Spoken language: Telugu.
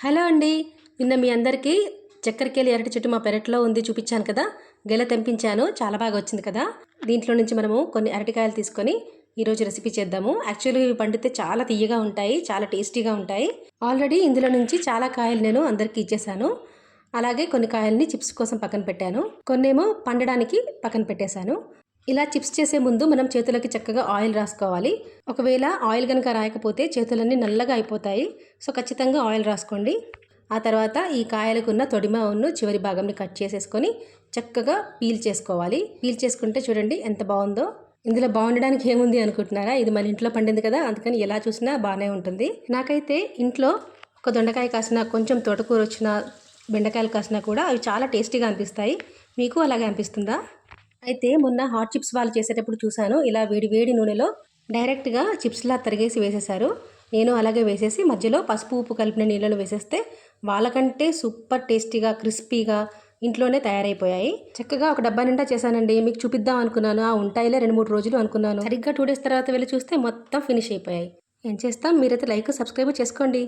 హలో అండి. నిన్న మీ అందరికీ చక్కెరకేళి అరటి చెట్టు మా పెరట్లో ఉంది చూపించాను కదా. గెల తెంపించాను. చాలా బాగా వచ్చింది కదా. దీంట్లో నుంచి మనము కొన్ని అరటికాయలు తీసుకొని ఈరోజు రెసిపీ చేద్దాము. యాక్చువల్లీ ఇవి పండితే చాలా తీయగా ఉంటాయి చాలా టేస్టీగా ఉంటాయి. ఆల్రెడీ ఇందులో నుంచి చాలా కాయలు నేను అందరికీ ఇచ్చేసాను. అలాగే కొన్ని కాయల్ని చిప్స్ కోసం పక్కన పెట్టాను. కొన్నేమో పండడానికి పక్కన పెట్టేశాను. ఇలా చిప్స్ చేసే ముందు మనం చేతులకి చక్కగా ఆయిల్ రాసుకోవాలి. ఒకవేళ ఆయిల్ కనుక రాయకపోతే చేతులన్నీ నల్లగా అయిపోతాయి. సో ఖచ్చితంగా ఆయిల్ రాసుకోండి. ఆ తర్వాత ఈ కాయలకు ఉన్న తొడిమ ఉన్ను చివరి భాగంని కట్ చేసేసుకొని చక్కగా పీల్ చేసుకోవాలి. పీల్ చేసుకుంటే చూడండి ఎంత బాగుందో ఇందులో బాగుండడానికి ఏముంది అనుకుంటున్నారా? ఇది మన ఇంట్లో పండింది కదా అందుకని ఎలా చూసినా బాగానే ఉంటుంది. నాకైతే ఇంట్లో ఒక దొండకాయ కాసిన కొంచెం తోటకూర వచ్చిన బెండకాయలు కాసినా కూడా అవి చాలా టేస్టీగా అనిపిస్తాయి. మీకు అలాగే అనిపిస్తుందా? అయితే మొన్న హాట్ చిప్స్ వాళ్ళు చేసేటప్పుడు చూశాను. ఇలా వేడి వేడి నూనెలో డైరెక్ట్గా చిప్స్లా తరిగేసి వేసేసారు నేను అలాగే వేసేసి మధ్యలో పసుపు ఉప్పు కలిపిన నీళ్ళను వేసేస్తే వాళ్ళకంటే సూపర్ టేస్టీగా క్రిస్పీగా ఇంట్లోనే తయారైపోయాయి. చక్కగా ఒక డబ్బా నిండా చేశానండి. మీకు చూపిద్దాం అనుకున్నాను. ఆ ఉంటాయిలే రెండు మూడు రోజులు అనుకున్నాను. సరిగ్గా టూ డేస్ తర్వాత వెళ్ళి చూస్తే మొత్తం ఫినిష్ అయిపోయాయి. ఏం చేస్తాం? మీరైతే లైక్ సబ్స్క్రైబ్ చేసుకోండి.